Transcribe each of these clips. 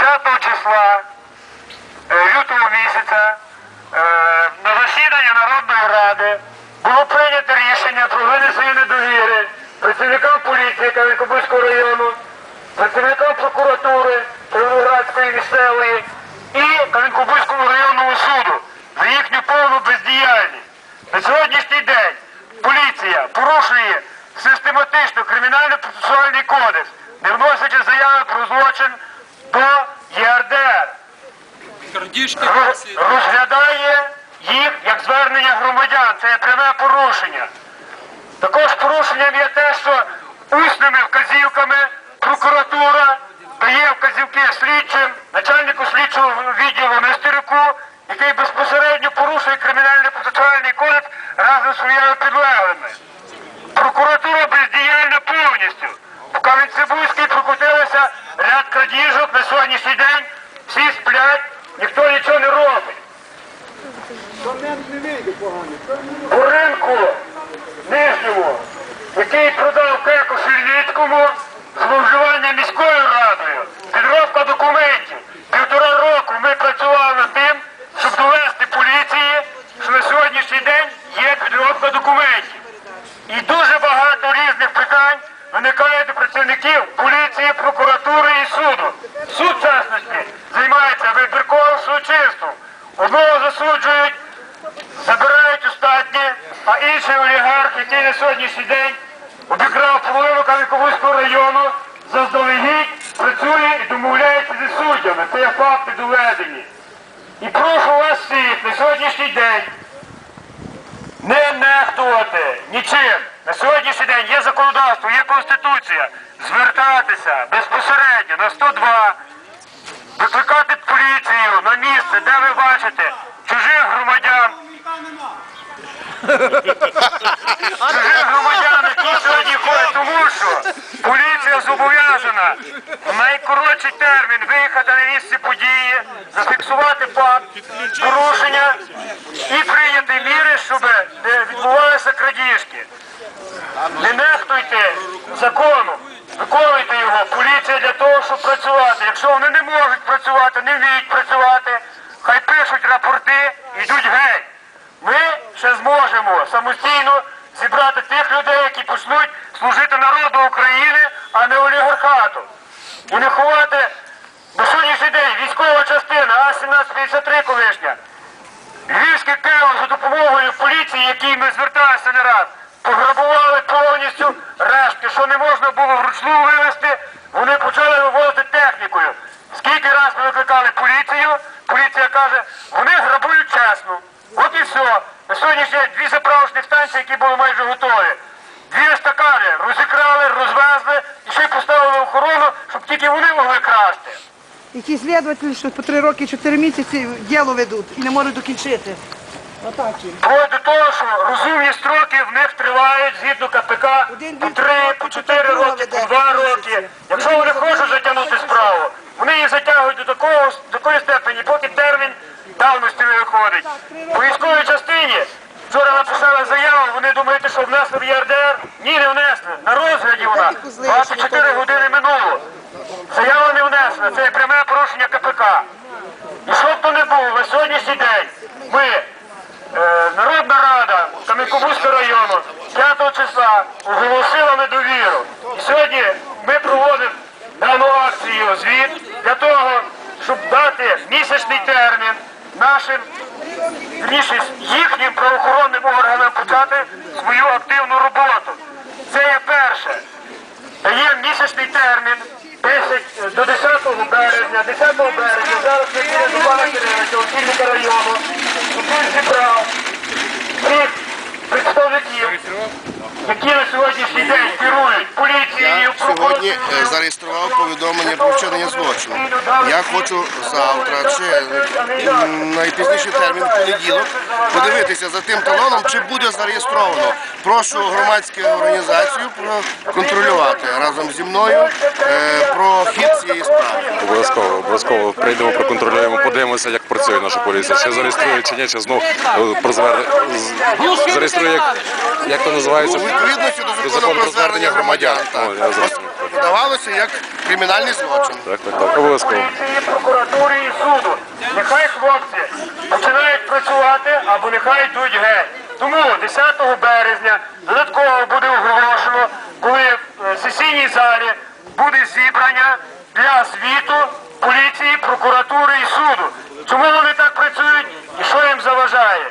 5 числа е, лютого місяця е, на засіданні Народної Ради було прийнято рішення про винесення недовіри працівникам поліції Кам'янкобузького району, працівникам прокуратури Павлоградської місцевої і Кам'янкобузького районного суду за їхню повну бездіяльність. На сьогоднішній день поліція порушує систематично кримінально-процесуальний кодекс, не вносячи заяви про злочин до ЄРДР. Розглядає їх як звернення громадян. Це є пряме порушення. Також порушенням є те, що усними вказівками прокуратура дає вказівки слідчим, начальнику слідчого відділу Нестерику, який безпосередньо порушує кримінальний процесуальний кодекс разом з своїми підлеглими. Прокуратура бездіяльна повністю. В Кам'янці-Бузькій прокрутилося ряд крадіжок на сьогоднішній день. Всі сплять, ніхто нічого не робить. По ринку нижньому, який продав кеку Сільницькому, зловживання міською радою, підробка документів. Півтора року ми працювали над тим, щоб довести поліції, що на сьогоднішній день є підробка документів. І дуже багато різних питань виникає до працівників поліції, прокуратури і суду. Суд частності займається вибірковим судочинством. На сьогоднішній день обікрав половину Кам'янковузького району, заздалегідь працює і домовляється зі суддями. Це є факти доведені. І прошу вас всіх на сьогоднішній день не нехтувати нічим. На сьогоднішній день є законодавство, є конституція. Звертатися безпосередньо на 102, викликати поліцію на місце, де ви бачите чужих громадян. Чужих громадян, які сьогодні ходять, тому що поліція зобов'язана в найкоротший термін виїхати на місце події, зафіксувати факт порушення і прийняти міри, щоб не відбувалися крадіжки. Не нехтуйте законом, виконуйте його. Поліція для того, щоб працювати. Якщо вони не можуть працювати, не вміють працювати, хай пишуть рапорти йдуть геть. Самостійно зібрати тих людей, які почнуть служити народу України, а не олігархату. І не ховати на сьогоднішній день військова частина А-1753 колишня. Львівське КЕО за допомогою поліції, якій ми зверталися не раз, пограбували повністю рештки, що не можна було вручну вивезти, вони почали вивозити технікою. Скільки раз ми викликали поліцію, поліція каже, вони грабують чесно. От і все. На сьогоднішній день дві заправочні станції, які були майже готові. Дві естакади розікрали, розвезли і ще й поставили охорону, щоб тільки вони могли красти. Які слідователі, що по три роки, чотири місяці діло ведуть і не можуть докінчити. Отак їм. Вплоть до того, що розумні строки в них тривають згідно КПК Один по три, по чотири роки, по веде. два роки. Якщо вони хочуть затягнути справу, вони її затягують до такого до такої степені, поки виходить. По військовій частині вчора написали заяву, вони думають, що внесли в ЄРДР. Ні, не внесли. На розгляді вона 24 години минуло. Заява не внесли. Це пряме порушення КПК. І що б то не було, на сьогоднішній день ми, е, Народна Рада Кам'янкобузького району 5 числа оголосила недовіру. І сьогодні ми проводимо дану акцію звіт для того, щоб дати місячний термін нашим вірніше, їхнім правоохоронним органам почати свою активну роботу. Це є перше. Дає термін. 10, до 10 березня, 10 березня, зараз ми біля Івана Кириловича, очільника району, він зібрав всіх представників, які на сьогоднішній день керують поліцією, сьогодні е, зареєстрував повідомлення про вчинення злочину. Я хочу завтра чи м, найпізніший термін в понеділок подивитися за тим талоном, чи буде зареєстровано. Прошу громадську організацію контролювати разом зі мною е, про хід цієї справи. Обов'язково, обов'язково прийдемо, проконтролюємо, подивимося, як працює наша поліція. Чи зареєструє, чи ні, чи знов е, прозвер... зареєструє, як, як то називається? У відповідності до До закону про звернення громадян. Так. Подавалося як кримінальний злочин. Так, так, так, обов'язково. прокуратури і суду. Нехай хлопці починають працювати або нехай йдуть геть. Тому 10 березня додатково буде оголошено, коли в сесійній залі буде зібрання для звіту поліції, прокуратури і суду. Чому вони так працюють і що їм заважає?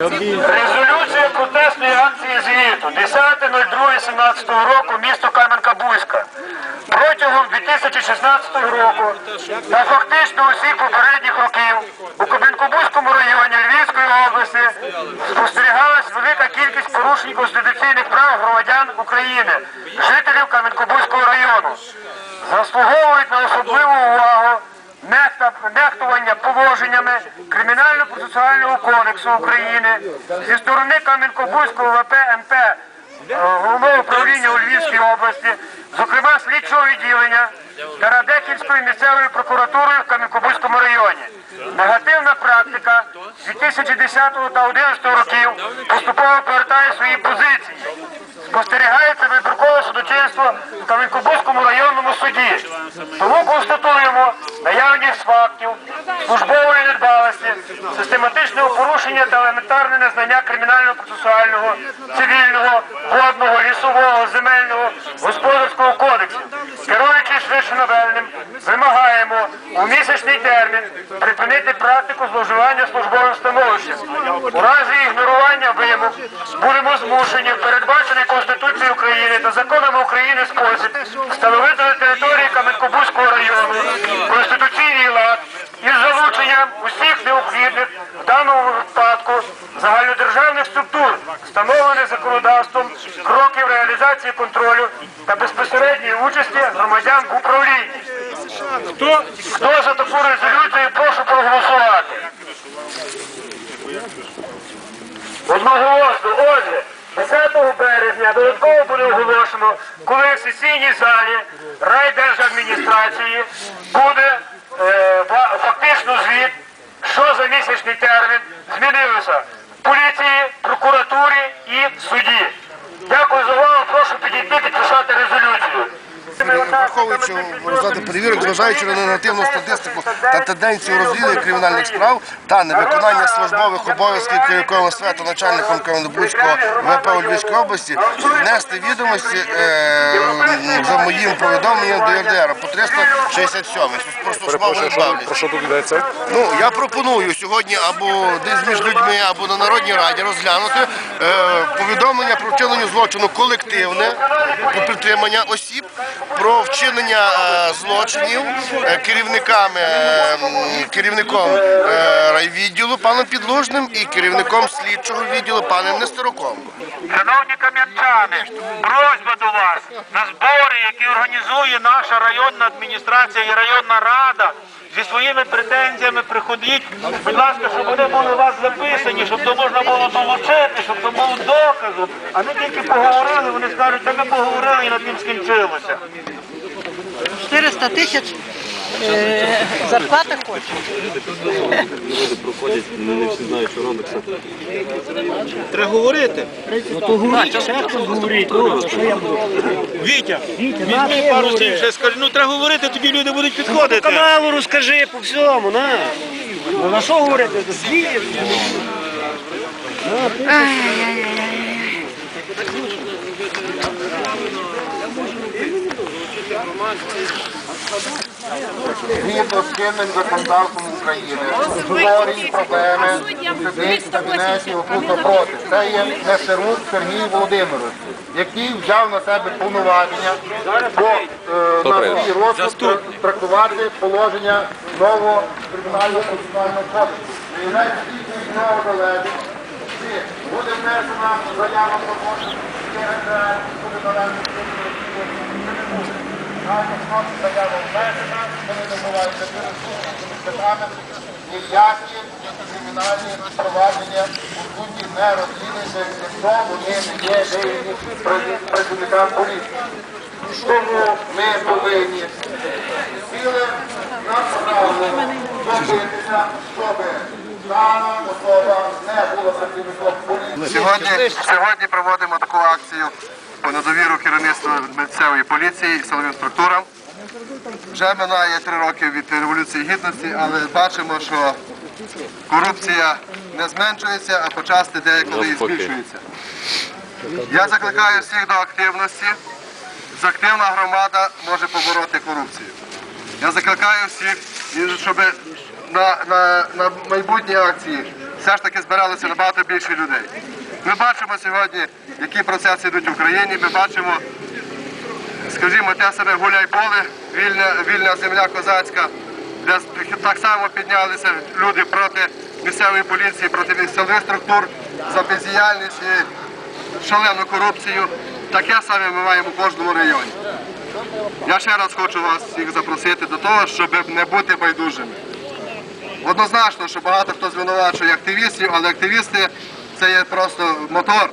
Резолюція протестної акції звіту 10.02.17 року місто Кам'янка-Бузька. Протягом 2016 року та фактично усіх попередніх років у Кам'янко-Бузькому районі Львівської області спостерігалась велика кількість порушень конституційних прав громадян України, жителів Кам'янко-Бузького району. Заслуговують на особливу увагу нехтування положеннями Кримінально-процесуального кодексу України зі сторони Кам'янко-Бузького ВП МП е, головного управління у Львівській області, зокрема слідчого відділення та Радехівської місцевої прокуратури в Кам'янко-Бузькому районі. Негативна практика 2010 та 2011 років поступово повертає свої позиції. Спостерігається вибіркове судочинство в Кам'янко-Бузькому районному суді. Тому констатуємо наявність фактів службової недбалості, систематичного порушення та елементарне незнання кримінально-процесуального, цивільного, водного, лісового, земельного, господарського. Керуючись вимагаємо у місячний термін припинити практику зловживання службовим становищем. У разі ігнорування вимог будемо змушені в передбачений Конституцією України та законами України спосіб встановити на території Кам'янко-Бузького району конституційний лад із залученням усіх необхідних в даному випадку загальнодержавних структур, встановлених законодавством, кроків реалізації контролю та безпосередньої участі громадян в управлінні. Хто, хто за таку резолюцію, прошу проголосувати. Одноголосно, отже, 10 березня додатково буде оголошено, коли в сесійній залі райдержадміністрації буде е, фактично звіт, що за місячний термін змінилося поліції, прокуратурі і суді. Дякую за увагу, прошу підійти підписати резолюцію. Враховуючи результати перевірок, зважаючи на негативну статистику та тенденцію розслідування кримінальних справ та невиконання службових обов'язків керівником свято начальником Кам'янобузького ВП у Львівській області, внести відомості е, за моїм повідомленням до ЄРДР по 367. Просто слово Перепрошую, не що, про що тут йдеться? Ну, я пропоную сьогодні або десь між людьми, або на Народній Раді розглянути е, повідомлення про вчинення злочину колективне, про підтримання осіб, про вчинення е, злочинів е, керівниками, е, керівником райвідділу паном Підлужним і керівником слідчого відділу паном Нестеруком. Шановні кам'янчани, просьба до вас на збори, які організує наша районна адміністрація і районна рада. Зі своїми претензіями приходіть, будь ласка, щоб вони були у вас записані, щоб то можна було долучити, щоб то було доказом. А не тільки поговорили, вони скажуть, та ми поговорили і на тим скінчилося. 400 тисяч е, зарплата хоче. Треба говорити. Ну то говоріть, ще хтось говорить. Вітя, візьми пару слів, ще скажи. Ну треба говорити, тоді люди будуть підходити. каналу розкажи по всьому, на. Ну на що говорити? Звір. Згідно з чинним законодавством України, створюють проблеми сидить в кабінеті отут напроти. Це є Нестерук Сергій Володимирович, який взяв на себе повноваження по е, на свій розсуд трактувати положення нового кримінального процесуального кодексу. Дійсно від нього залежить. Чи Буде внесена заява про може, буде належати Заяву внесена, вони набувають ресурсу, ніякі кримінальні провадження не розслідуються, якщо не є працівникам поліції. Тому ми повинні ціле направлено добитися, щоб дана особа не була працівником поліції. Сьогодні, сьогодні проводимо таку акцію по недовіру керівництва місцевої поліції і силовим структурам. Вже минає три роки від Революції Гідності, але бачимо, що корупція не зменшується, а почасти деяколи і збільшується. Я закликаю всіх до активності. Активна громада може побороти корупцію. Я закликаю всіх, щоб на, на, на майбутні акції все ж таки збиралося набагато більше людей. Ми бачимо сьогодні, які процеси йдуть в Україні. Ми бачимо, скажімо, те саме гуляй-поле, вільна, вільна земля козацька, де так само піднялися люди проти місцевої поліції, проти місцевих структур за бездіяльність і шалену корупцію. Таке саме ми маємо в кожному районі. Я ще раз хочу вас всіх запросити до того, щоб не бути байдужими. Однозначно, що багато хто звинувачує активістів, але активісти це є просто мотор?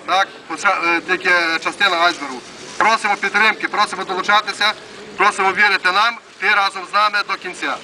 Е, тільки частина айсбергу. Просимо підтримки, просимо долучатися, просимо вірити нам, ти разом з нами до кінця.